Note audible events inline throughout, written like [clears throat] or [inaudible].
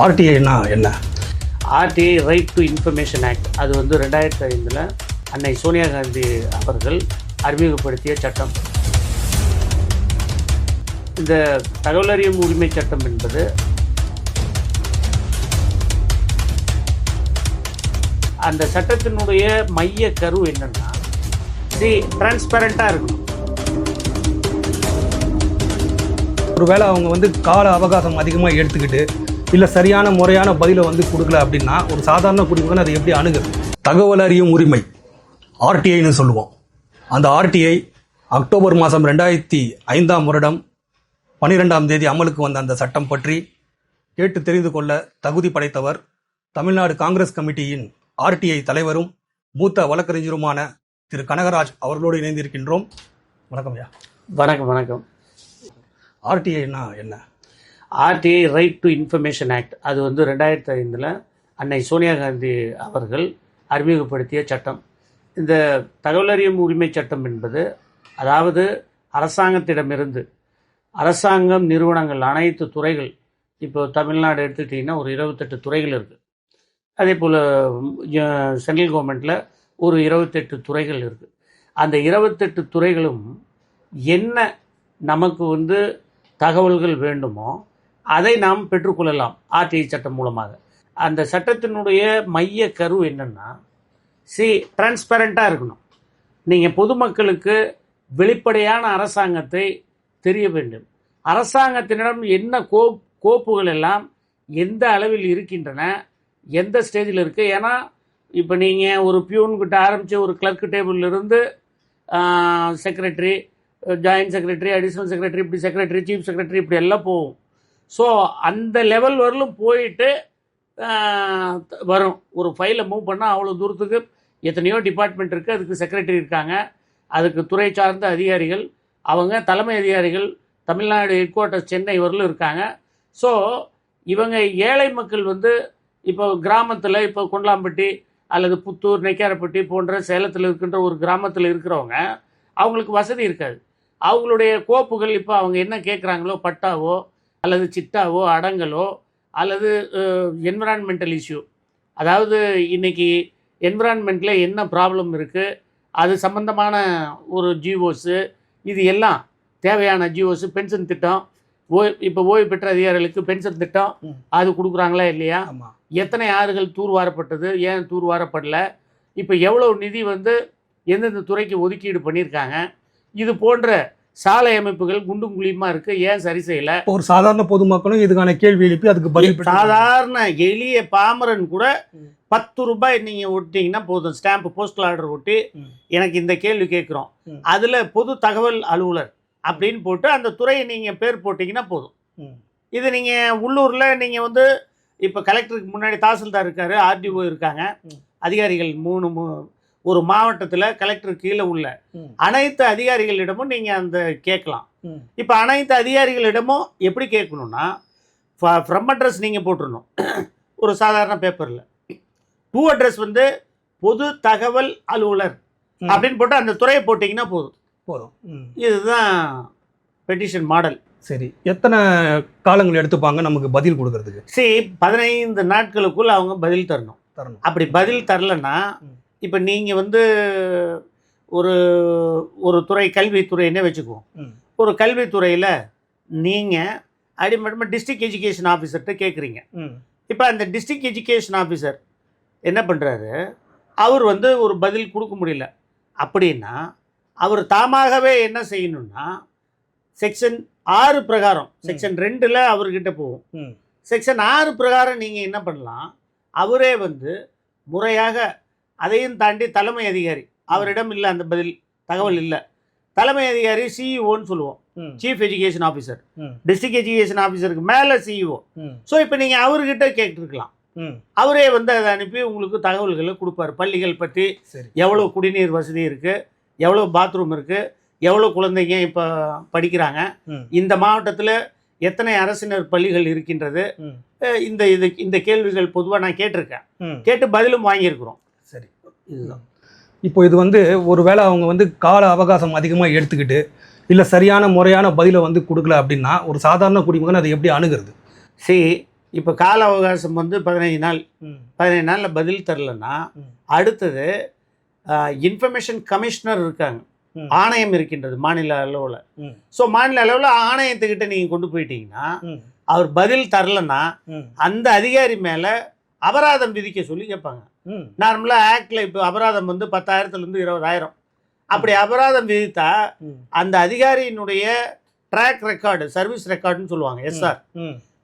ஆர்டிஐனா என்ன? RTI right to information act அது வந்து ரெண்டாயிரத்தி ஐந்தில் அன்னை சோனியா காந்தி அவர்கள் அறிமுகப்படுத்திய சட்டம். இந்த தகவல் அறியும் உரிமை சட்டம் என்பது அந்த சட்டத்தினுடைய மைய கரு என்னன்னா சி டிரான்ஸ்பரண்ட்டாக இருக்கணும். ஒருவேளை அவங்க வந்து கால அவகாசம் அதிகமாக எடுத்துக்கிட்டு இல்லை சரியான முறையான பதிலை வந்து கொடுக்கல அப்படின்னா ஒரு சாதாரண குடிமகன் அதை எப்படி அணுகுது தகவல் அறியும் உரிமை ஆர்டிஐன்னு சொல்லுவோம். அந்த ஆர்டிஐ அக்டோபர் மாதம் ரெண்டாயிரத்தி ஐந்தாம் வருடம் பன்னிரெண்டாம் தேதி அமலுக்கு வந்த அந்த சட்டம் பற்றி கேட்டு தெரிந்து கொள்ள தகுதி படைத்தவர் தமிழ்நாடு காங்கிரஸ் கமிட்டியின் ஆர்டிஐ தலைவரும் மூத்த வழக்கறிஞருமான திரு கனகராஜ் அவர்களோடு இணைந்திருக்கின்றோம். வணக்கம் ஐயா. வணக்கம் வணக்கம். ஆர்டிஐனா என்ன? RTI right to information act அது வந்து ரெண்டாயிரத்தி ஐந்தில் அன்னை சோனியா காந்தி அவர்கள் அறிமுகப்படுத்திய சட்டம். இந்த தகவலறியும் உரிமை சட்டம் என்பது அதாவது அரசாங்கத்திடமிருந்து அரசாங்கம் நிறுவனங்கள் அனைத்து துறைகள் இப்போ தமிழ்நாடு எடுத்துக்கிட்டிங்கன்னா ஒரு இருபத்தெட்டு துறைகள் இருக்குது அதே போல் சென்ட்ரல் கவர்மெண்ட்டில் ஒரு இருபத்தெட்டு துறைகள் இருக்குது அந்த இருபத்தெட்டு துறைகளும் என்ன நமக்கு வந்து தகவல்கள் வேண்டுமோ அதை நாம் பெற்றுக்கொள்ளலாம் ஆர்டிஐ சட்டம் மூலமாக. அந்த சட்டத்தினுடைய மைய கரு என்னன்னா சி டிரான்ஸ்பரண்ட்டாக இருக்கணும். நீங்கள் பொதுமக்களுக்கு வெளிப்படையான அரசாங்கத்தை தெரிய வேண்டும். அரசாங்கத்தினிடம் என்ன கோ கோப்புகள் எல்லாம் எந்த அளவில் இருக்கின்றன எந்த ஸ்டேஜில் இருக்குது ஏன்னா இப்போ நீங்கள் ஒரு பியூன்கிட்ட ஆரம்பித்து ஒரு clerk டேபிள்லேருந்து secretary joint secretary additional secretary இப்படி செக்ரட்டரி சீஃப் செக்ரட்டரி இப்படி எல்லாம் போகும். ஸோ அந்த லெவல் வரலும் போயிட்டு வரும். ஒரு ஃபைலை மூவ் பண்ணால் அவ்வளோ தூரத்துக்கு எத்தனையோ டிபார்ட்மெண்ட் இருக்குது அதுக்கு செக்ரட்டரி இருக்காங்க. அதுக்கு துறை சார்ந்த அதிகாரிகள் அவங்க தலைமை அதிகாரிகள் தமிழ்நாடு ஹெட் குவார்ட்டர்ஸ் சென்னை வரலும் இருக்காங்க. ஸோ இவங்க ஏழை மக்கள் வந்து இப்போ கிராமத்தில் இப்போ கொண்டலாம்பட்டி அல்லது புத்தூர் நெக்காரப்பட்டி போன்ற சேலத்தில் இருக்கின்ற ஒரு கிராமத்தில் இருக்கிறவங்க அவங்களுக்கு வசதி இருக்காது. அவங்களுடைய கோப்புகள் இப்போ அவங்க என்ன கேட்குறாங்களோ பட்டாவோ அல்லது சிட்டாவோ அடங்கலோ அல்லது என்விரான்மெண்டல் இஷ்யூ அதாவது இன்னைக்கு என்விரான்மெண்ட்டில் என்ன ப்ராப்ளம் இருக்குது அது சம்பந்தமான ஒரு ஜிஓஸு இது எல்லாம் தேவையான ஜிஓஸு பென்ஷன் திட்டம் ஓய் இப்போ ஓய்வு பெற்ற அதிகாரிகளுக்கு பென்ஷன் திட்டம். அது கொடுக்குறாங்களா இல்லையா? ஆமாம் எத்தனை ஆறுகள் தூர்வாரப்பட்டது ஏன் தூர்வாரப்படல? இப்போ எவ்வளோ நிதி வந்து எந்தெந்த துறைக்கு ஒதுக்கீடு பண்ணியிருக்காங்க? இது போன்ற சாலை அமைப்புகள் குண்டும் குழியுமா இருக்கு ஏன் சரி செய்யல ஒரு சாதாரண பொதுமக்களும் இதுக்கான கேள்வி எழுப்பி அதுக்கு பதில் சாதாரண எளிய பாமரன் கூட. பத்து ரூபாய் நீங்க ஒட்டிங்கன்னா போதும் ஸ்டாம்ப் போஸ்டல் ஆர்டர் ஒட்டி. எனக்கு இந்த கேள்வி கேட்குறோம். அதுல பொது தகவல் அலுவலர் அப்படின்னு போட்டு அந்த துறையை நீங்க பேர் போட்டிங்கன்னா போதும். இது நீங்க உள்ளூர்ல நீங்க வந்து இப்ப கலெக்டருக்கு முன்னாடி தாசில்தார் இருக்காரு ஆர்டிஓ இருக்காங்க. அதிகாரிகள் மூணு மூ- ஒரு மாவட்டத்துல கலெக்டர் கீழே உள்ள. அனைத்து அதிகாரிகளிடமும் நீங்க அந்த கேட்கலாம். இப்போ அனைத்து அதிகாரிகளிடமும் எப்படி கேட்கணும்னா ஃப்ரம் அட்ரஸ் நீங்கள் போட்டுருணும் ஒரு சாதாரண பேப்பரில் டூ அட்ரஸ் வந்து பொது தகவல் அலுவலர். அப்படின்னு போட்டு அந்த துறையை போட்டிங்கன்னா போதும் போதும். இதுதான் பெட்டிஷன் மாடல் சரி எத்தனை காலங்கள் எடுத்துப்பாங்க நமக்கு பதில் கொடுக்கறதுக்கு சரி பதினைந்து நாட்களுக்குள்ள அவங்க பதில் தரணும் தரணும் அப்படி பதில் தரலன்னா. இப்போ நீங்கள் வந்து ஒரு ஒரு துறை கல்வித்துறைன்னே வச்சுக்குவோம். ஒரு கல்வித்துறையில் நீங்கள் அடிமட்டமாக டிஸ்ட்ரிக்ட் எஜுகேஷன் ஆஃபீஸர்கிட்ட கேட்குறீங்க. இப்போ அந்த டிஸ்ட்ரிக்ட் எஜுகேஷன் ஆஃபீஸர் என்ன பண்ணுறாரு அவர் வந்து ஒரு பதில் கொடுக்க முடியல. அப்படின்னா அவர் தாமாகவே என்ன செய்யணும்னா செக்ஷன் ஆறு பிரகாரம் செக்ஷன் ரெண்டில் அவர்கிட்ட போகும். செக்ஷன் ஆறு பிரகாரம் நீங்கள் என்ன பண்ணலாம்? அவரே வந்து முறையாக அதையும் தாண்டி தலைமை அதிகாரி. அவரிடம் இல்லை அந்த பதில் தகவல் இல்லை. தலைமை அதிகாரி சிஇஓன்னு சொல்லுவோம். ம். Chief education officer. District education ஆஃபீஸருக்கு மேலே சிஇஓ. ஸோ இப்போ நீங்கள் அவர்கிட்ட கேட்டுருக்கலாம். அவரே வந்து அதை அனுப்பி உங்களுக்கு தகவல்களை கொடுப்பாரு. பள்ளிகள் பற்றி எவ்வளோ குடிநீர் வசதி இருக்குது எவ்வளோ பாத்ரூம் இருக்குது எவ்வளோ குழந்தைங்க இப்போ படிக்கிறாங்க. இந்த மாவட்டத்தில் எத்தனை அரசினர் பள்ளிகள் இருக்கின்றது? இந்த இது இந்த கேள்விகள் பொதுவாக நான் கேட்டிருக்கேன். கேட்டு பதிலும் வாங்கியிருக்கிறோம். இதுதான். இப்போ இது வந்து ஒருவேளை அவங்க வந்து கால அவகாசம் அதிகமாக எடுத்துக்கிட்டு இல்லை சரியான முறையான பதிலை வந்து கொடுக்கல அப்படின்னா ஒரு சாதாரண குடிமகன் அதை எப்படி அணுகிறது? சி இப்போ கால அவகாசம் வந்து பதினஞ்சு நாள் பதினஞ்சு நாளில் பதில் தரலன்னா. அடுத்தது இன்ஃபர்மேஷன் கமிஷனர் இருக்காங்க. ஆணையம் இருக்கின்றது மாநில அளவில். ஸோ மாநில அளவில் ஆணையத்துக்கிட்ட நீங்கள் கொண்டு போயிட்டீங்கன்னா அவர் பதில் தரலன்னா அந்த அதிகாரி மேலே அபராதம் விதிக்க சொல்லி கேட்பாங்க. நார்மலாக ஆக்டில் இப்போ அபராதம் வந்து பத்தாயிரத்துலேருந்து இருபதாயிரம். அப்படி அபராதம் விதித்தா அந்த அதிகாரியினுடைய ட்ராக் ரெக்கார்டு சர்வீஸ் ரெக்கார்டுன்னு சொல்லுவாங்க எஸ்ஆர்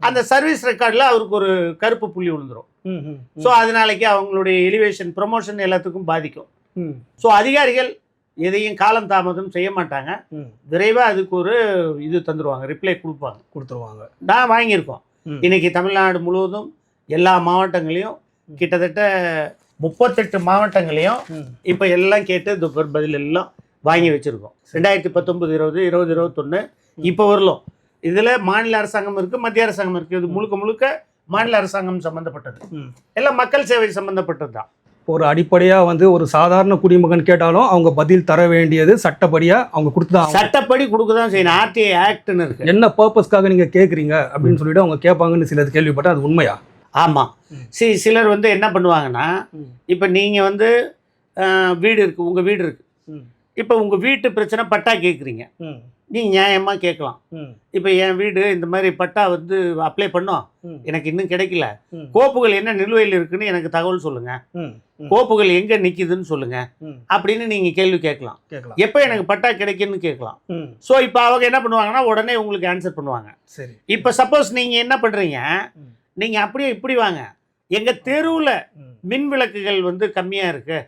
அந்த சர்வீஸ் ரெக்கார்டில் அவருக்கு ஒரு கருப்பு புள்ளி விழுந்துரும். ம், ம், ஸோ அதனாலைக்கு அவங்களுடைய எலிவேஷன் ப்ரொமோஷன் எல்லாத்துக்கும் பாதிக்கும். ஸோ அதிகாரிகள் எதையும் காலம் தாமதம் செய்ய மாட்டாங்க. விரைவாக அதுக்கு ஒரு இது தந்துடுவாங்க ரிப்ளை கொடுப்பாங்க. கொடுத்துருவாங்க. நான் வாங்கியிருக்கோம். இன்னைக்கு தமிழ்நாடு முழுவதும் எல்லா மாவட்டங்களையும் கிட்டத்தட்ட முப்பத்தெட்டு மாவட்டங்களையும் இப்போ எல்லாம் கேட்டு ப- பதில் எல்லாம் வாங்கி வச்சுருக்கோம். ரெண்டாயிரத்தி பத்தொம்பது இருபது இருபது இருபத்தொன்று இப்போ வரலும். இதில் மாநில அரசாங்கம் இருக்குது மத்திய அரசாங்கம் இருக்குது இது முழுக்க முழுக்க மாநில அரசாங்கம் சம்மந்தப்பட்டது. எல்லாம் மக்கள் சேவை சம்மந்தப்பட்டது தான். ஒரு அடிப்படையாக வந்து ஒரு சாதாரண குடிமகன் கேட்டாலும் அவங்க பதில் தர வேண்டியது சட்டப்படியாக அவங்க கொடுத்து தான் ஆகணும். சட்டப்படி கொடுக்க தான் செய்யணும் ஆர்டிஐ ஆக்ட்னு இருக்கு. என்ன பர்பஸ்க்காக நீங்கள் கேட்குறீங்க அப்படின்னு சொல்லிட்டு அவங்க கேட்பாங்கன்னு சிலது கேள்விப்பட்டேன். அது உண்மையா? ஆமாம். சி சிலர் வந்து என்ன பண்ணுவாங்கன்னா. இப்போ நீங்கள் வந்து வீடு இருக்குது உங்கள் வீடு இருக்குது. இப்போ உங்கள் வீட்டு பிரச்சனை பட்டா கேட்குறீங்க நீங்கள் நியாயமாக கேட்கலாம். இப்போ என் வீடு இந்த மாதிரி பட்டா வந்து அப்ளை பண்ணோம் எனக்கு இன்னும் கிடைக்கல. கோப்புகள் என்ன நிலுவையில் இருக்குன்னு எனக்கு தகவல் சொல்லுங்க. ம், ம், கோப்புகள் எங்கே நிற்கிதுன்னு சொல்லுங்க. ம். அப்படின்னு நீங்கள் கேள்வி கேட்கலாம். எப்போ எனக்கு பட்டா கிடைக்குன்னு கேட்கலாம். ஸோ இப்போ அவங்க என்ன பண்ணுவாங்கன்னா உடனே உங்களுக்கு ஆன்சர் பண்ணுவாங்க. சரி. இப்போ சப்போஸ் நீங்கள் என்ன பண்ணுறீங்க. நீங்கள் அப்படியே இப்படி வாங்க. எங்கள் தெருவில் மின் விளக்குகள் வந்து கம்மியாக இருக்கு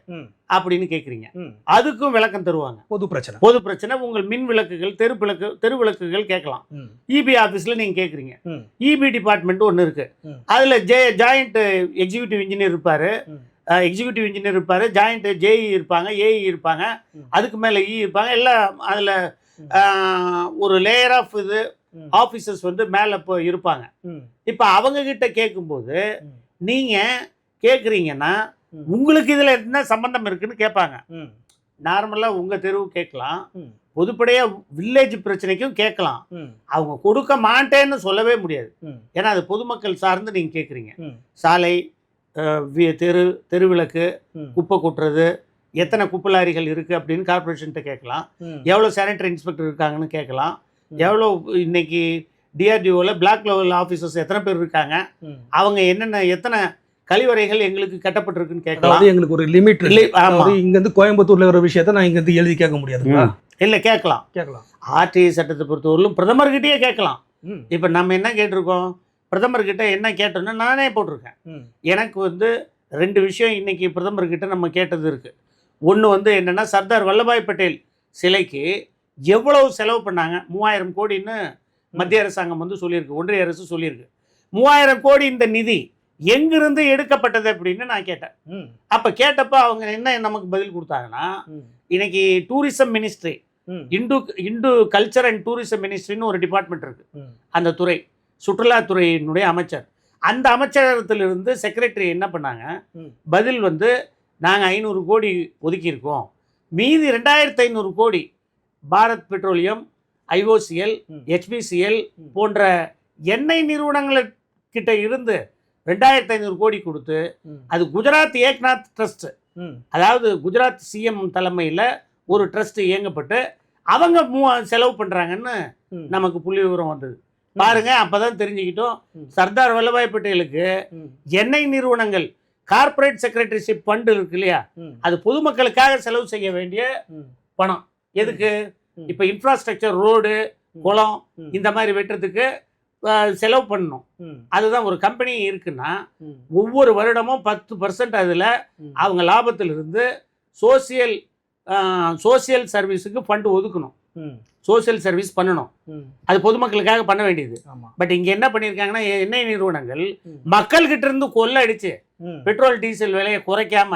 அப்படின்னு கேட்குறீங்க. அதுக்கும் விளக்கம் தருவாங்க. பொது பிரச்சனை. பொது பிரச்சனை உங்கள் மின் விளக்குகள் தெரு விளக்கு தெரு விளக்குகள் கேட்கலாம். இபி ஆஃபீஸில் நீங்கள் கேட்குறீங்க இபி டிபார்ட்மெண்ட் ஒன்று இருக்கு. அதில் ஜே ஜாயிண்ட் எக்ஸிக்யூட்டிவ் இன்ஜினியர் இருப்பார். எக்ஸிக்யூட்டிவ் இன்ஜினியர் இருப்பார். ஜாயிண்ட் ஜேஇ இருப்பாங்க ஏஇ இருப்பாங்க. ம். அதுக்கு மேலே இ இருப்பாங்க. எல்லாம் அதில் ஒரு லேயர் ஆஃப் இது ஆஃபீஸர்ஸ் வந்து மேலே இப்போ இருப்பாங்க. இப்போ அவங்க கிட்ட கேட்கும்போது. நீங்கள் கேட்குறீங்கன்னா. உங்களுக்கு இதில் என்ன சம்பந்தம் இருக்குன்னு கேட்பாங்க நார்மலாக உங்கள் தெருவு கேட்கலாம். பொதுப்படையாக வில்லேஜ் பிரச்சனைக்கும் கேட்கலாம். அவங்க கொடுக்க மாட்டேன்னு சொல்லவே முடியாது. ஏன்னா அது பொதுமக்கள் சார்ந்து நீங்கள் கேட்குறீங்க சாலை தெரு தெருவிளக்கு குப்பை கொட்டுறது எத்தனை குப்பை லாரிகள் இருக்குது அப்படின்னு கார்பரேஷன்கிட்ட கேட்கலாம். எவ்வளோ சானிட்டரி இன்ஸ்பெக்டர் இருக்காங்கன்னு கேட்கலாம். எவ்வளோ இன்னைக்கு டிஆர்டிஓவில் பிளாக் லெவல் ஆஃபீஸர்ஸ் எத்தனை பேர் இருக்காங்க. அவங்க என்னென்ன எத்தனை கழிவறைகள் எங்களுக்கு கட்டப்பட்டிருக்குன்னு கேட்கலாம். எங்களுக்கு ஒரு லிமிட் இல்லை ஆமாம் இங்க இருந்து கோயம்புத்தூர்ல ஒரு விஷயத்த நான் இங்க இருந்து எழுதி கேட்க முடியாதுங்களா? இல்லை கேட்கலாம். கேட்கலாம். ஆர்டிஐ சட்டத்தை பொறுத்தவரையிலும் பிரதமர்கிட்டயே கேட்கலாம். ம், இப்போ நம்ம என்ன கேட்டிருக்கோம்? பிரதமர்கிட்ட என்ன கேட்டோம்னா நானே போட்டிருக்கேன். எனக்கு வந்து ரெண்டு விஷயம் இன்னைக்கு பிரதமர்கிட்ட நம்ம கேட்டது இருக்குது ஒன்று வந்து என்னென்னா சர்தார் வல்லபாய் பட்டேல் சிலைக்கு எவ்வளவு செலவு பண்ணாங்க? மூவாயிரம் கோடின்னு மத்திய அரசாங்கம் வந்து சொல்லியிருக்கு. ஒன்றிய அரசு சொல்லியிருக்கு. மூவாயிரம் கோடி இந்த நிதி எங்கிருந்து எடுக்கப்பட்டது அப்படின்னு நான் கேட்டேன். அப்போ கேட்டப்போ அவங்க என்ன நமக்கு பதில் கொடுத்தாங்கன்னா இன்னைக்கு tourism ministry Hindu Hindu culture and tourism மினிஸ்ட்ரின்னு ஒரு டிபார்ட்மெண்ட் இருக்கு. அந்த துறை சுற்றுலாத்துறையினுடைய அமைச்சர். அந்த அமைச்சகத்திலிருந்து செக்ரட்டரி என்ன பண்ணாங்க. பதில் வந்து நாங்கள் ஐநூறு கோடி ஒதுக்கியிருக்கோம். மீதி ரெண்டாயிரத்து ஐநூறு கோடி பாரத் பெட்ரோலியம் ஐஓசிஎல். ஹெச்பிசிஎல். போன்ற எண்ணெய் நிறுவனங்கள்கிட்ட இருந்து ரெண்டாயிரத்து ஐநூறு கோடி கொடுத்து அது குஜராத் ஏக்நாத் ட்ரஸ்ட். அதாவது குஜராத் சிஎம் தலைமையில் ஒரு ட்ரஸ்ட் இயங்கப்பட்டு அவங்க மூ செலவு பண்ணுறாங்கன்னு நமக்கு புள்ளி விவரம் வந்தது. பாருங்க அப்பதான் தெரிஞ்சுக்கிட்டோம். சர்தார் வல்லபாய் பட்டேலுக்கு எண்ணெய் நிறுவனங்கள் கார்ப்பரேட் செக்ரட்டரிஷிப் ஃபண்ட் இருக்கு இல்லையா? அது பொதுமக்களுக்காக செலவு செய்ய வேண்டிய பணம். எதுக்கு. இப்போ இன்ஃப்ராஸ்ட்ரக்சர் ரோடு. குளம் இந்த மாதிரி வெட்டுறதுக்கு செலவு பண்ணணும் அதுதான் ஒரு கம்பெனி இருக்குன்னா ஒவ்வொரு வருடமும் பத்து பர்சன்ட் அதில். அவங்க லாபத்திலிருந்து சோசியல் சோசியல் சர்வீஸுக்கு ஃபண்டு ஒதுக்கணும் சோசியல் சர்வீஸ் பண்ணணும். அது பொதுமக்களுக்காக பண்ண வேண்டியது. பட் இங்க என்ன பண்ணிருக்காங்கன்னா எண்ணெய் நிறுவனங்கள் ம். மக்கள்கிட்ட இருந்து கொள்ள அடிச்சு பெட்ரோல் டீசல் விலையை குறைக்காம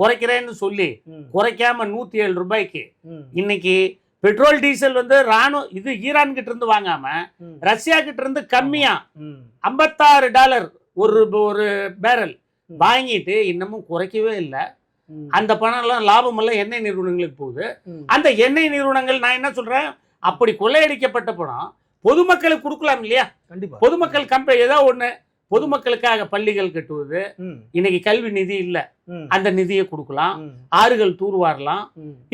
குறைக்கிறேன்னு சொல்லி குறைக்காம நூத்தி ஏழு ரூபாய்க்கு இன்னைக்கு பெட்ரோல் டீசல் வந்து ராணுவ இது ஈரான் கிட்ட இருந்து வாங்காம ரஷ்யா கிட்ட இருந்து கம்மியா ஐம்பத்தாறு டாலர் ஒரு ஒரு பேரல். வாங்கிட்டு இன்னமும் குறைக்கவே இல்லை. அந்த பணம் எல்லாம் லாபம் எல்லாம் எண்ணெய் நிறுவனங்களுக்கு போகுது. அந்த எண்ணெய் நிறுவனங்கள் நான் என்ன சொல்றேன்? அப்படி கொள்ளையடிக்கப்பட்ட பணம் பொதுமக்களுக்கு கொடுக்கலாம் இல்லையா? கண்டிப்பா. பொதுமக்கள் கம்பெனி ஏதோ ஒன்று பொதுமக்களுக்காக பள்ளிகள் கட்டுவது இன்னைக்கு கல்வி நிதி இல்ல. அந்த நிதியை கொடுக்கலாம். ஆறுகள் தூர்வாரலாம்.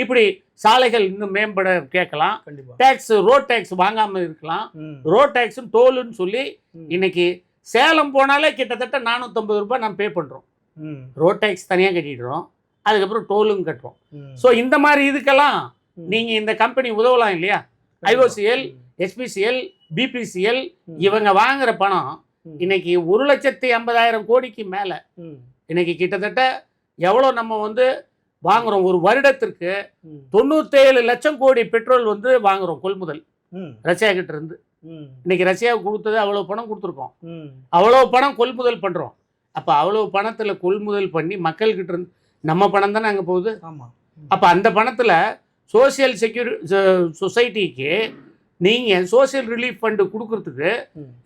இப்படி சாலைகள் இன்னும் மேம்பட கேட்கலாம். டேக்ஸ் ரோட் டேக்ஸ் வாங்காம இருக்கலாம். ரோட் டேக்ஸ் டோலுன்னு சொல்லி இன்னைக்கு சேலம் போனாலே கிட்டத்தட்ட நானூற்றம்பது ரூபாய் நம்ம பே பண்றோம். ரோட் டேக்ஸ் தனியாக கட்டிடுறோம். அதுக்கப்புறம் டோலும் கட்டுறோம். ம். ஸோ இந்த மாதிரி இதுக்கெல்லாம் ம். நீங்க இந்த கம்பெனி உதவலாம் இல்லையா? IOCL, எஸ்பிசிஎல் பிபிசிஎல் இவங்க வாங்குற பணம் இன்னைக்கு ஒரு லட்சத்தி ஐம்பதாயிரம் கோடிக்கு மேல. இன்னைக்கு கிட்டத்தட்ட எவ்வளோ நம்ம வந்து வாங்குறோம்? ஒரு வருடத்திற்கு தொண்ணூத்தேழு லட்சம் கோடி பெட்ரோல் வந்து வாங்குறோம் கொள்முதல். ரஷ்யா கிட்ட இருந்து. இன்னைக்கு ரஷ்யாவுக்கு கொடுத்தது அவ்வளோ பணம் கொடுத்துருக்கோம். அவ்வளோ பணம் கொள்முதல் பண்ணுறோம் அப்போ அவ்வளோ பணத்தில் கொள்முதல் பண்ணி மக்கள்கிட்ட இருந்து நம்ம பணம் தானே அங்கே போகுது? ஆமா. அப்போ அந்த பணத்தில் சோஷியல் செக்யூரி சொசைட்டிக்கு நீங்கள் சோஷியல் ரிலீஃப் ஃபண்டு கொடுக்கறதுக்கு.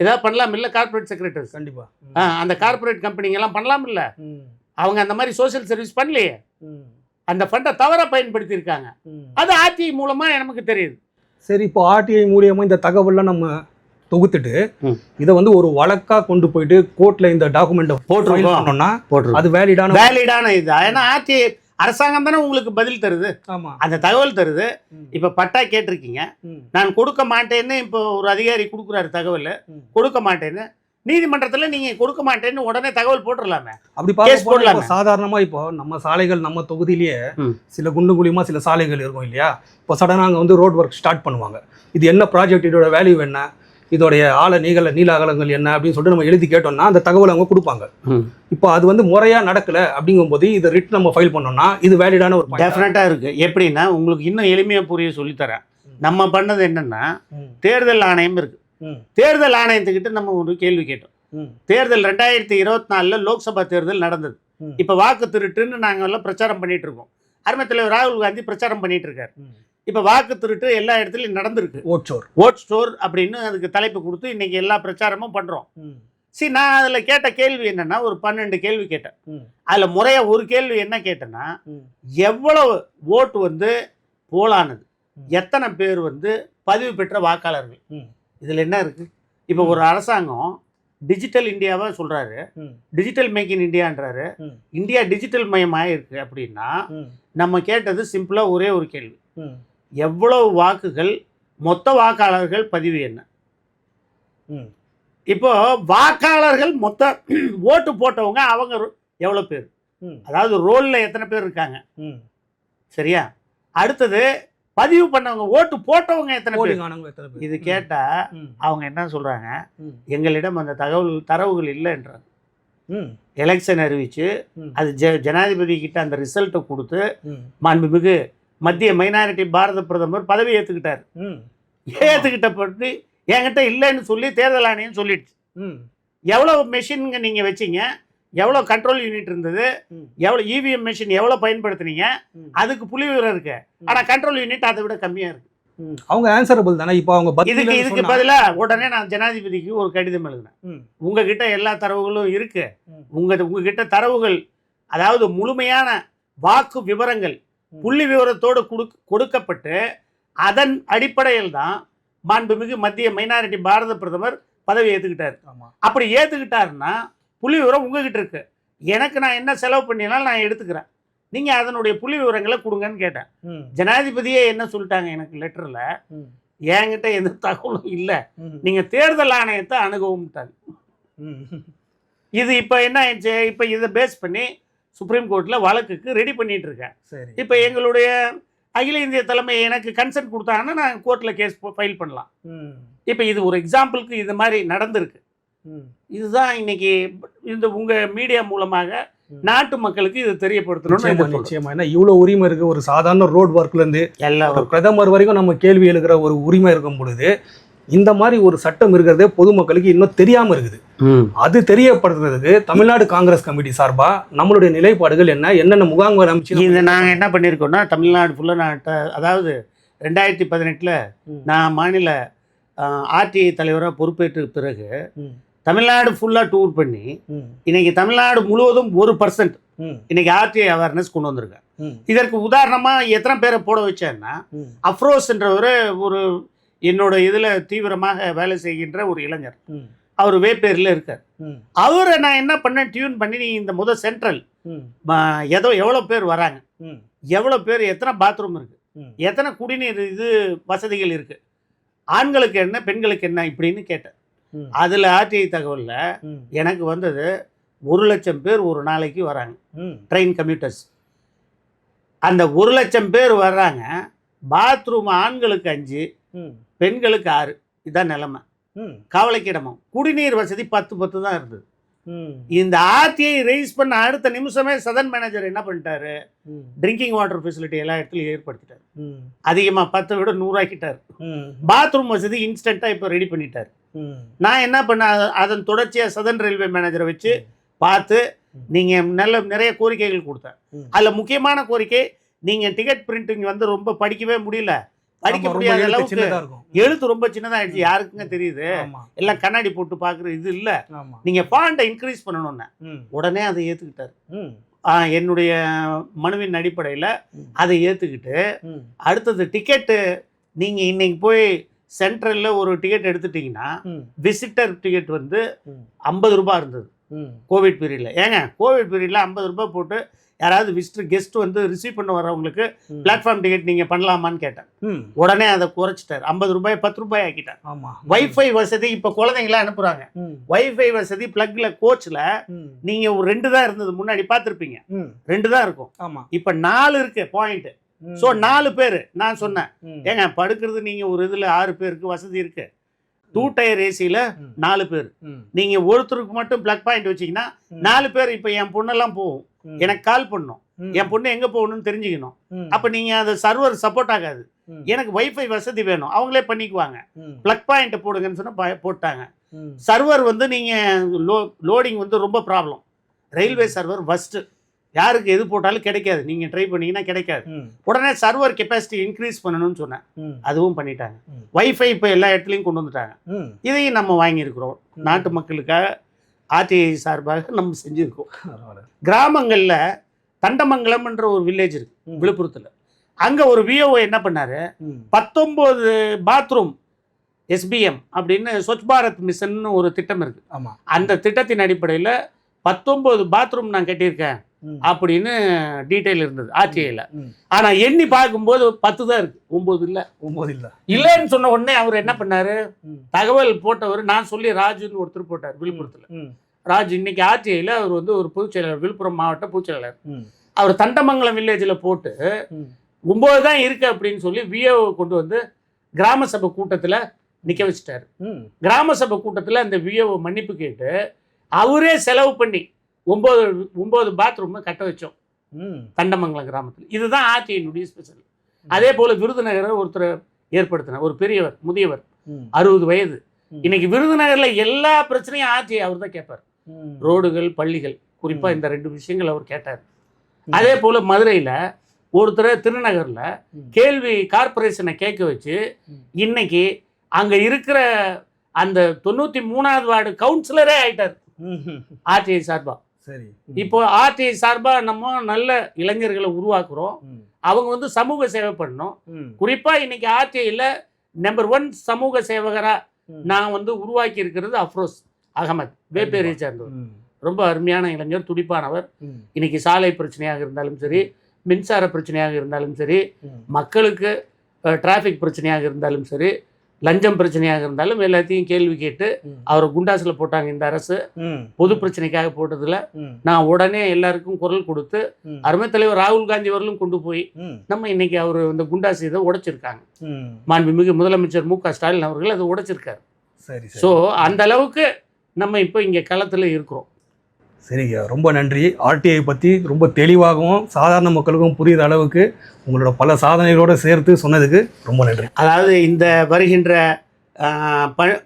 ஏதாவது பண்ணலாம்? இல்லை கார்ப்பரேட் செக்ரட்டரிஸ் கண்டிப்பா. ம், அந்த கார்ப்பரேட் கம்பெனிங்கெல்லாம் பண்ணலாம் இல்லை? அவங்க அந்த மாதிரி சோஷியல் சர்வீஸ் பண்ணலையே? அந்த ஃபண்டை தவறாக பயன்படுத்தியிருக்காங்க. அது ஆர்டிஐ மூலமாக நமக்கு தெரியுது. சரி இப்போ ஆர்டிஐ மூலியமா இந்த தகவல்லாம் நம்ம தொகுத்துட்டு. இதை வந்து ஒரு வழக்கா கொண்டு போயிட்டு கோர்ட்ல இந்த டாக்குமெண்ட் போட்டிருக்கோம். பண்ணோம்னா போட்டுருது அது வேலிடான வேலிடான இது. ஏன்னா ஆர்டிஐ அரசாங்கம் தானே உங்களுக்கு பதில் தருது. ஆமா. அந்த தகவல் தருது. இப்போ பட்டா கேட்டிருக்கீங்க. நான் கொடுக்க மாட்டேன்னு இப்போ ஒரு அதிகாரி கொடுக்குறாரு தகவல். கொடுக்க மாட்டேன்னு. நீதிமன்றத்தில் நீங்கள் கொடுக்க மாட்டேன்னு உடனே தகவல் போட்டுடலாமே அப்படி போடலாமே. சாதாரணமா இப்போ நம்ம சாலைகள் நம்ம தொகுதியிலேயே. சில குண்டு குழியுமா சில சாலைகள் இருக்கும் இல்லையா? இப்போ சடனாக அங்கே வந்து ரோட் ஒர்க் ஸ்டார்ட் பண்ணுவாங்க. இது என்ன ப்ராஜெக்ட் இதோட வேல்யூ என்ன? இதோடைய ஆழ நீள நீள அகலங்கள் என்ன அப்படின்னு சொல்லிட்டு நம்ம எழுதி கேட்டோம்னா அந்த தகவல் அவங்க கொடுப்பாங்க. இப்போ அது வந்து முறையா நடக்கல அப்படிங்கும்போது இதை ரிட் நம்ம ஃபைல் பண்ணோம்னா இது வேலிடான ஒரு? டெஃபினட்டாக இருக்குது எப்படின்னா உங்களுக்கு இன்னும் எளிமையாக புரிய சொல்லித்தரேன். நம்ம பண்ணது என்னன்னா தேர்தல் ஆணையம் இருக்கு. ம், தேர்தல் ஆணையத்துக்கிட்ட நம்ம ஒரு கேள்வி கேட்டோம். தேர்தல் ரெண்டாயிரத்தி இருபத்தி நாலில் லோக்சபா தேர்தல் நடந்தது. இப்போ வாக்கு திருட்டுன்னு நாங்கள் எல்லாம் பிரச்சாரம் பண்ணிட்டு இருக்கோம். அருமை தலைவர் ராகுல் காந்தி பிரச்சாரம் பண்ணிட்டு இருக்காரு. இப்போ வாக்கு திருட்டு எல்லா இடத்துலையும் நடந்திருக்கு. ஓட்சோர். ஓட் ஸ்டோர் அப்படின்னு அதுக்கு தலைப்பு கொடுத்து இன்னைக்கு எல்லா பிரச்சாரமும் பண்ணுறோம் சரி நான் அதில் கேட்ட கேள்வி என்னன்னா ஒரு பன்னெண்டு கேள்வி கேட்டேன். அதில் முறையாக ஒரு கேள்வி என்ன கேட்டேன்னா எவ்வளவு ஓட்டு வந்து போலானது. எத்தனை பேர் வந்து பதிவு பெற்ற வாக்காளர்கள். இதில் என்ன இருக்கு? இப்போ ஒரு அரசாங்கம் டிஜிட்டல் இந்தியாவை சொல்றாரு. ம், டிஜிட்டல் மேக் இன் இந்தியான்றாரு. இந்தியா டிஜிட்டல் மயமாக இருக்கு அப்படின்னா நம்ம கேட்டது சிம்பிளா ஒரே ஒரு கேள்வி. எவ்வளவு வாக்குகள் மொத்த வாக்காளர்கள் பதிவு என்ன? ம். இப்போ வாக்காளர்கள் மொத்த [clears throat] ஓட்டு போட்டவங்க அவங்க எவ்வளவு பேர்? அதாவது ரோல்ல எத்தனை பேர் இருக்காங்க? ம். சரியா? அடுத்தது பதிவு பண்ணவங்க ஓட்டு போட்டவங்க எத்தனை பேர்? இது கேட்டா ம், அவங்க என்ன சொல்றாங்க? ம், எங்களிடம் அந்த தகவல் தரவுகள் இல்லைன்றாங்க. ம், எலெக்ஷன் அறிவிச்சு அது ஜ ஜனாதிபதி கிட்ட அந்த ரிசல்ட்டை கொடுத்து மாண்புமிகு மத்திய மைனாரிட்டி பாரத பிரதமர் பதவி ஏற்றுக்கிட்டார் ஏற்றுக்கிட்ட பற்றி என்கிட்ட இல்லைன்னு சொல்லி தேர்தல் ஆணையம் சொல்லிடுச்சு. எவ்வளோ மெஷினுங்க நீங்கள் வச்சீங்க? எவ்வளோ கண்ட்ரோல் யூனிட் இருந்தது. எவ்வளோ இவிஎம் மெஷின் எவ்வளோ பயன்படுத்துனீங்க. அதுக்கு புள்ளி விவரம் இருக்கு. ஆனால் கண்ட்ரோல் யூனிட் அதை விட கம்மியாக இருக்கு. அவங்க ஆன்சரபிள் தானே? இப்போ அவங்க இதுக்கு இதுக்கு பதிலாக உடனே நான் ஜனாதிபதிக்கு ஒரு கடிதம் எழுதினேன். உங்ககிட்ட எல்லா தரவுகளும் இருக்கு. உங்க உங்ககிட்ட தரவுகள் அதாவது முழுமையான வாக்கு விவரங்கள். புள்ளி விவரத்தோடு கொடுக்க கொடுக்கப்பட்டு அதன் அடிப்படையில் தான் மாண்புமிகு மத்திய மைனாரிட்டி பாரத பிரதமர் பதவி ஏற்றுக்கிட்டார் அப்படி ஏற்றுக்கிட்டாருன்னா புள்ளி விவரம் உங்ககிட்ட இருக்கு. எனக்கு நான் என்ன செலவு பண்ணினாலும் நான் எடுத்துக்கிறேன். நீங்கள் அதனுடைய புள்ளி விவரங்களை கொடுங்கன்னு கேட்டேன். ஜனாதிபதியே என்ன சொல்லிட்டாங்க எனக்கு லெட்டரில் என்கிட்ட எந்த தகவலும் இல்லை. நீங்கள் தேர்தல் ஆணையத்தை அணுகவும்ட்டாங்க இது இப்போ என்ன ஆயிடுச்சு? இப்போ இதை பேஸ் பண்ணி சுப்ரீம் கோர்ட்டில் வழக்குக்கு ரெடி பண்ணிட்டு இருக்கேன் சரி. இப்போ எங்களுடைய அகில இந்திய தலைமை எனக்கு கன்சென்ட் கொடுத்தாங்கன்னா நான் கோர்ட்டில் கேஸ் ஃபைல் பண்ணலாம். இப்போ இது ஒரு எக்ஸாம்பிளுக்கு இது மாதிரி நடந்திருக்கு. இதுதான் இன்னைக்கு இந்த உங்கள் மீடியா மூலமாக. நாட்டு மக்களுக்கு இது தெரியப்படுத்தணும்னு நிச்சயமா ஏன்னா இவ்வளவு உரிமை இருக்கு. ஒரு சாதாரண ரோட் ஒர்க்ல இருந்து எல்லாம் ஒரு பிரதமர் வரைக்கும் நம்ம கேள்வி எழுகிற ஒரு உரிமை இருக்கும் பொழுது இந்த மாதிரி ஒரு சட்டம் இருக்கிறதே பொதுமக்களுக்கு இன்னும் தெரியாம இருக்குது. அது தெரியப்படுத்துறதுக்கு தமிழ்நாடு காங்கிரஸ் கமிட்டி சார்பா நம்மளுடைய நிலைப்பாடுகள் என்ன? என்னென்ன முகாம்கள் அமைச்சு இது நாங்கள் என்ன பண்ணியிருக்கோம்னா தமிழ்நாடு ஃபுல்லாக நான் அதாவது ரெண்டாயிரத்தி பதினெட்டில். நான் மாநில ஆர்டிஐ தலைவராக பொறுப்பேற்ற பிறகு தமிழ்நாடு ஃபுல்லாக டூர் பண்ணி இன்னைக்கு தமிழ்நாடு முழுவதும் ஒரு பர்சன்ட் இன்னைக்கு ஆர்டிஐ அவேர்னஸ் கொண்டு வந்திருக்கேன் இதற்கு உதாரணமாக எத்தனை பேரை போட வச்சேன்னா ம், அஃப்ரோஸ்ன்றவர் ஒரு என்னோட இதில் தீவிரமாக வேலை செய்கின்ற ஒரு இளைஞர். அவர் வேப்பேரில் இருக்கார். அவரை நான் என்ன பண்ணேன்? டியூன் பண்ணி நீ இந்த முத சென்ட்ரல். ஏதோ எவ்வளோ பேர் வராங்க. எவ்வளோ பேர் எத்தனை பாத்ரூம் இருக்கு? ம். எத்தனை குடிநீர் இது வசதிகள் இருக்கு? ஆண்களுக்கு என்ன பெண்களுக்கு என்ன இப்படின்னு கேட்டேன். அதில் ஆர்டிஐ தகவலில் எனக்கு வந்தது ஒரு லட்சம் பேர் ஒரு நாளைக்கு வராங்க. Train commuters. அந்த ஒரு லட்சம் பேர் வர்றாங்க. பாத்ரூம் ஆண்களுக்கு அஞ்சு பெண்களுக்கு ஆறு. இதுதான் நிலைமை. கவலைக்கிடமும். குடிநீர் வசதி பத்து பத்து தான் இருந்தது. இந்த ஆர்டிஐ ரைஸ் பண்ண அடுத்த நிமிஷமே சதன் மேனேஜர் என்ன பண்ணிட்டாரு? ட்ரிங்கிங் வாட்டர் ஃபெசிலிட்டி எல்லா இடத்துலையும் ஏற்படுத்திட்டார். ம். அதிகமாக பத்தை விட நூறாக்கிட்டார். பாத்ரூம் வசதி இன்ஸ்டண்ட்டாக இப்போ ரெடி பண்ணிட்டார். நான் என்ன பண்ண அதன் தொடர்ச்சியாக சதன் ரயில்வே மேனேஜரை வச்சு பார்த்து நீங்கள் நல்ல நிறைய கோரிக்கைகள் கொடுத்தேன். அதில் முக்கியமான கோரிக்கை நீங்கள் டிக்கெட் பிரிண்டிங் வந்து ரொம்ப படிக்கவே முடியல. படிக்க முடியாத அளவுக்கு எழுத்து ரொம்ப சின்னதாகிடுச்சு யாருக்குங்க தெரியுது? எல்லாம் கண்ணாடி போட்டு பார்க்குற இது இல்லை. ஆமா. நீங்கள் ஃபாண்டை இன்க்ரீஸ் பண்ணணும்னு. உடனே அதை ஏற்றுக்கிட்டார் ம். என்னுடைய மனுவின் அடிப்படையில். அதை ஏற்றுக்கிட்டு அடுத்தது டிக்கெட்டு நீங்கள் இன்னைக்கு போய் சென்ட்ரலில் ஒரு டிக்கெட் எடுத்துட்டிங்கன்னா விசிட்டர் டிக்கெட் வந்து. ஐம்பது ரூபாய் இருந்தது. கோவிட் பீரியடில் ஏங்க கோவிட் பீரியடில் ஐம்பது ரூபாய் போட்டு யாராவது விசிட்டர் கெஸ்ட் வந்து ரிசீவ் பண்ண வரவங்களுக்கு. பிளாட்ஃபார்ம் டிக்கெட் நீங்கள் பண்ணலாமான்னு கேட்டேன். உடனே அதை குறைச்சிட்டார். ஐம்பது ரூபாய் பத்து ரூபாய் ஆக்கிட்டார். ஆமா. வைஃபை வசதி இப்போ குழந்தைங்களாம் அனுப்புகிறாங்க ம். வைஃபை வசதி ப்ளக்கில் கோச்சில் நீங்கள் ஒரு ரெண்டு தான் இருந்தது முன்னாடி பார்த்துருப்பீங்க. ரெண்டு தான் இருக்கும். ஆமா. இப்போ நாலு இருக்கு பாயிண்ட் ம். ஸோ நாலு பேர் நான் சொன்னேன். ஏங்க படுக்கிறது நீங்கள் ஒரு இதில் ஆறு பேருக்கு வசதி இருக்கு. டூ டயர் ஏசியில். நாலு பேர். நீங்கள் ஒருத்தருக்கு மட்டும் ப்ளக் பாயிண்ட் வச்சீங்கன்னா. நாலு பேர் இப்போ என் பொண்ணெல்லாம் போகும். எனக்கு கால் பண்ணும். என் பொண்ணு எங்கே போகணும்னு தெரிஞ்சுக்கணும். அப்போ நீங்கள் அது சர்வர் சப்போர்ட் ஆகாது. எனக்கு வைஃபை வசதி வேணும் அவங்களே பண்ணிக்குவாங்க. ப்ளக் பாயிண்ட் போடுங்கன்னு சொன்னால் போட்டாங்க. சர்வர் வந்து நீங்கள் லோ லோடிங் வந்து ரொம்ப ப்ராப்ளம் ரயில்வே சர்வர் ஃபஸ்ட்டு யாருக்கு எது போட்டாலும் கிடைக்காது நீங்கள் ட்ரை பண்ணீங்கன்னா கிடைக்காது. உடனே சர்வர் கெப்பாசிட்டி இன்க்ரீஸ் பண்ணணும்னு சொன்னேன். அதுவும் பண்ணிட்டாங்க. வைஃபை இப்போ எல்லா இடத்துலையும் கொண்டு வந்துட்டாங்க. இதையும் நம்ம வாங்கியிருக்கிறோம். நாட்டு மக்களுக்காக ஆர்டிஐ சார்பாக நம்ம செஞ்சுருக்கோம். கிராமங்களில் தண்டமங்கலம்ன்ற ஒரு வில்லேஜ் இருக்கு. விழுப்புரத்தில் அங்கே ஒரு விஓஓ என்ன பண்ணாரு. பத்தொம்போது பாத்ரூம் எஸ்பிஎம் அப்படின்னு ஸ்வச் பாரத் மிஷன்னு ஒரு திட்டம் இருக்கு ஆமா அந்த திட்டத்தின் அடிப்படையில் பத்தொம்போது பாத்ரூம் நான் கட்டியிருக்கேன். அப்படின்னு டீட்டெயில் இருந்தது ஆர்டிஐயில் ம். ஆனால் எண்ணி பார்க்கும்போது பத்து தான் இருக்கு ஒம்பது இல்லை ஒன்பது இல்ல இல்லைன்னு சொன்ன உடனே அவர் என்ன பண்ணாரு. தகவல் போட்டவர் நான் சொல்லி ராஜுன்னு ஒருத்தர் போட்டார் விழுப்புரத்தில். ராஜு இன்னைக்கு ஆர்டிஐயில் அவர் வந்து ஒரு பொதுச் செயலாளர் விழுப்புரம் மாவட்ட பொதுச் செயலாளர் ம். அவர் தண்டமங்கலம் வில்லேஜில் போட்டு. ஒம்பது தான் இருக்கு அப்படின்னு சொல்லி விஏஓ கொண்டு வந்து கிராம சபை கூட்டத்தில் நிற்க வச்சுட்டாரு. கிராம சபை கூட்டத்தில் அந்த விஏஓ மன்னிப்பு கேட்டு அவரே செலவு பண்ணி ஒம்பது ஒம்பது பாத்ரூமை கட்ட வச்சோம் ம். தண்டமங்கலம் கிராமத்தில் இதுதான் ஆர்டிஐனுடைய ஸ்பெஷல் அதே போல் விருதுநகரை ஒருத்தர் ஏற்படுத்தினார் ஒரு பெரியவர் முதியவர். அறுபது வயது. இன்னைக்கு விருதுநகரில் எல்லா பிரச்சனையும் ஆர்டிஐ அவர் தான் கேட்பார். ரோடுகள் பள்ளிகள் குறிப்பாக. இந்த ரெண்டு விஷயங்கள் அவர் கேட்டார். அதே போல் மதுரையில் ஒருத்தர் திருநகரில். கேள்வி கார்ப்பரேஷனை கேட்க வச்சு. இன்னைக்கு அங்கே இருக்கிற அந்த தொண்ணூற்றி மூணாவது வார்டு கவுன்சிலரே ஆயிட்டார். ஆர்டிஐ சார்பா சரி இப்போ ஆர்டிஐ சார்பா நம்ம நல்ல இளைஞர்களை உருவாக்குறோம். அவங்க வந்து சமூக சேவை பண்ணணும். குறிப்பா இன்னைக்கு ஆர்டிஐல நம்பர் ஒன் சமூக சேவகரா. நான் வந்து உருவாக்கி இருக்கிறது அஃப்ரோஸ் அகமத் வேப்பேரியை சேர்ந்தவர். ரொம்ப அருமையான இளைஞர் துடிப்பானவர். இன்னைக்கு சாலை பிரச்சனையாக இருந்தாலும் சரி மின்சார பிரச்சனையாக இருந்தாலும் சரி. மக்களுக்கு டிராஃபிக் பிரச்சனையாக இருந்தாலும் சரி லஞ்சம் பிரச்சனையாக இருந்தாலும் எல்லாத்தையும் கேள்வி கேட்டு. அவரை குண்டாசில் போட்டாங்க இந்த அரசு. பொது பிரச்சனைக்காக போட்டதில். நான் உடனே எல்லாருக்கும் குரல் கொடுத்து. அருமை தலைவர் ராகுல் காந்தி அவர்களும் கொண்டு போய். நம்ம இன்னைக்கு அவர் இந்த குண்டாசி இதை உடைச்சிருக்காங்க. மாண்புமிகு முதலமைச்சர் மு க ஸ்டாலின் அவர்கள் அதை உடைச்சிருக்காரு சரி சரி ஸோ அந்த அளவுக்கு நம்ம இப்போ இங்கே களத்தில் இருக்கிறோம் சரிங்க. ரொம்ப நன்றி. ஆர்டிஐ பற்றி ரொம்ப தெளிவாகவும் சாதாரண மக்களுக்கும் புரிகிற அளவுக்கு உங்களோட பல சாதனைகளோடு சேர்த்து சொன்னதுக்கு ரொம்ப நன்றி. அதாவது இந்த வருகின்ற ப-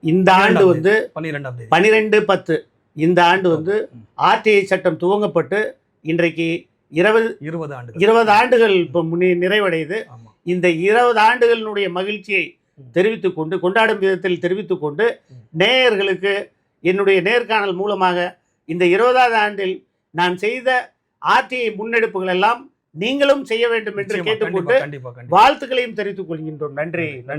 இந்த ஆண்டு வந்து பன்னிரெண்டாம் தேதி. பனிரெண்டு பத்து. இந்த ஆண்டு வந்து ஆர்டிஐ சட்டம் துவங்கப்பட்டு இன்றைக்கு இருபது இருபது ஆண்டு இருபது ஆண்டுகள் இப்போ முன்னி- நிறைவடையுது. இந்த இருபது ஆண்டுகளினுடைய மகிழ்ச்சியை ம். தெரிவித்துக் கொண்டு கொண்டாடும் விதத்தில் தெரிவித்துக் கொண்டு ம். நேயர்களுக்கு என்னுடைய நேர்காணல் மூலமாக இந்த இருபதாவது ஆண்டில் நான் செய்த ஆர்டிஐ முன்னெடுப்புகள் எல்லாம் நீங்களும் செய்ய வேண்டும் என்று கேட்டுக்கொண்டு வாழ்த்துக்களையும் தெரிவித்துக் கொள்கின்றோம். நன்றி. நன்றி.